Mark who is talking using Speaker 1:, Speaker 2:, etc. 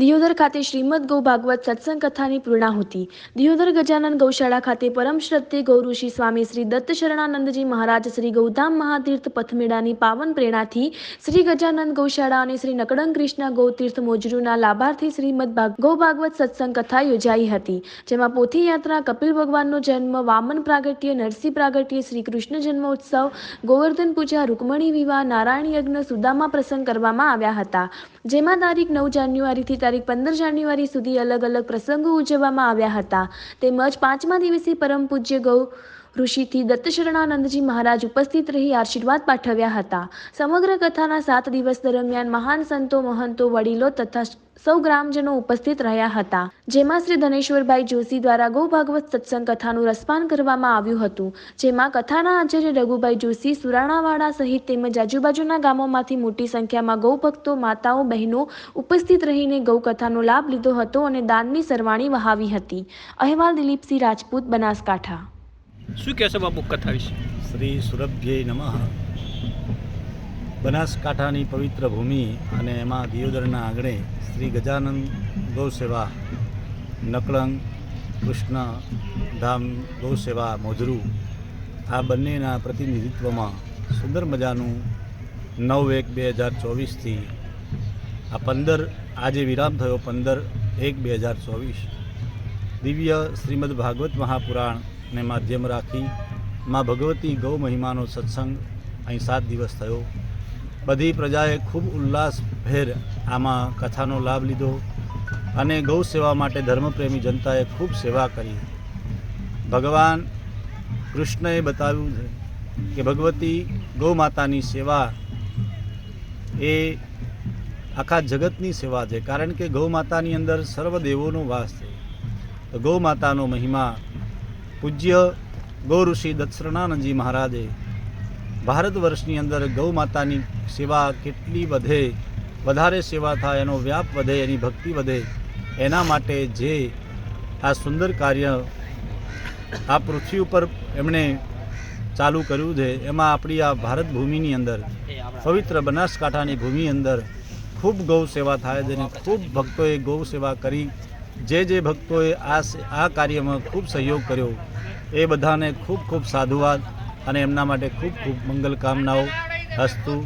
Speaker 1: દિયોદર ખાતે શ્રીમદ ગૌ ભાગવત સત્સંગ કથાની પૂર્ણાહુતિ. દિયોદર ગજાનન ગૌશાળા ખાતે પરમ શ્રદ્ધે ગૌઋષિ સ્વામી શ્રી દત્ત શરણાનંદજી મહારાજ શ્રી ગૌધામ મહાતીર્થ પથમેળાની પાવન પ્રેરણાથી શ્રી ગજાનંદ ગૌશાળા અને શ્રી નકડંગ કૃષ્ણ ગૌતીર્થ મોજરૂના લાભાર્થી શ્રીમદ ગૌ ભાગવત સત્સંગ કથા યોજાઈ હતી, જેમાં પોથી યાત્રા કપિલ ભગવાનનો જન્મ, વામન પ્રાગટ્ય, નરસિંહ પ્રાગટ્ય, શ્રી કૃષ્ણ જન્મોત્સવ, ગોવર્ધન પૂજા, રૂકમણી વિવાહ, નારાયણ યજ્ઞ, સુદામા પ્રસંગ કરવામાં આવ્યા હતા. જેમાં તારીખ નવ જાન્યુઆરીથી તારીખ પંદર જાન્યુઆરી સુધી અલગ અલગ પ્રસંગો ઉજવવામાં આવ્યા હતા. તેમજ પાંચમા દિવસે પરમ પૂજ્ય ગૌ ઋષિથી દત્તશરણાનંદજી મહારાજ ઉપસ્થિત રહી આશીર્વાદ પાઠવ્યા હતા. સમગ્ર કથાના સાત દિવસ દરમિયાન મહાન સંતો, મહંતો, વડીલો તથા સૌ ગ્રામજનો ઉપસ્થિત રહ્યા હતા. જેમાં શ્રી ધનેશ્વરભાઈ જોશી દ્વારા ગૌ ભાગવત સત્સંગ કથાનું રસપાન કરવામાં આવ્યું હતું. જેમાં કથાના આચાર્ય રઘુભાઈ જોશી, સુરાણાવાડા સહિત તેમજ આજુબાજુના ગામોમાંથી મોટી સંખ્યામાં ગૌ ભક્તો, માતાઓ, બહેનો ઉપસ્થિત રહીને ગૌ કથાનો લાભ લીધો હતો અને દાનની સરવાણી વહાવી હતી. અહેવાલ દિલીપસિંહ રાજપૂત, બનાસકાંઠા.
Speaker 2: શું કહેશો બાપુ કથા વિશે?
Speaker 3: શ્રી સુરભ્ય નમઃ. બનાસકાંઠાની પવિત્ર ભૂમિ અને એમાં દિયોદરના આંગણે શ્રી ગજાનંદ ગૌ સેવા, નકળંગ, કૃષ્ણ, ધામ, ગૌ મોજરૂ આ બંનેના પ્રતિનિધિત્વમાં સુંદર મજાનું નવ એક બે હજાર ચોવીસથી આ પંદર, આજે વિરામ થયો પંદર એક બે હજાર ચોવીસ. દિવ્ય શ્રીમદ ભાગવત મહાપુરાણને માધ્યમ રાખી માં ભગવતી ગૌ મહિમાનો સત્સંગ અહીં સાત દિવસ થયો. બધી પ્રજાએ ખૂબ ઉલ્લાસભેર આમાં કથાનો લાભ લીધો અને ગૌ સેવા માટે ધર્મપ્રેમી જનતાએ ખૂબ સેવા કરી. ભગવાન કૃષ્ણએ બતાવ્યું છે કે ભગવતી ગૌ માતાની સેવા એ આખા જગતની સેવા છે, કારણ કે ગૌ માતાની અંદર સર્વ દેવોનો વાસ છે. તો ગૌ માતાનો મહિમા પૂજ્ય ગૌ ઋષિ દત્તશરણાનંદજી મહારાજે ભારત વર્ષની અંદર ગૌ માતાની સેવા કેટલી વધે, વધારે સેવા થાય, એનો વ્યાપ વધે, એની ભક્તિ વધે, એના માટે જે આ સુંદર કાર્ય આ પૃથ્વી ઉપર એમણે ચાલુ કર્યું છે, એમાં આપણી આ ભારત ભૂમિની અંદર, પવિત્ર બનાસકાંઠાની ભૂમિ અંદર ખૂબ ગૌ સેવા થાય છે ખૂબ ભક્તોએ ગૌ સેવા કરી જે જે ભક્તોએ આ આ કાર્યમાં ખૂબ સહયોગ કર્યો, એ બધાને ખૂબ ખૂબ સાધુવાદ અને એમના માટે ખૂબ ખૂબ મંગલ કામનાઓ હસ્તુ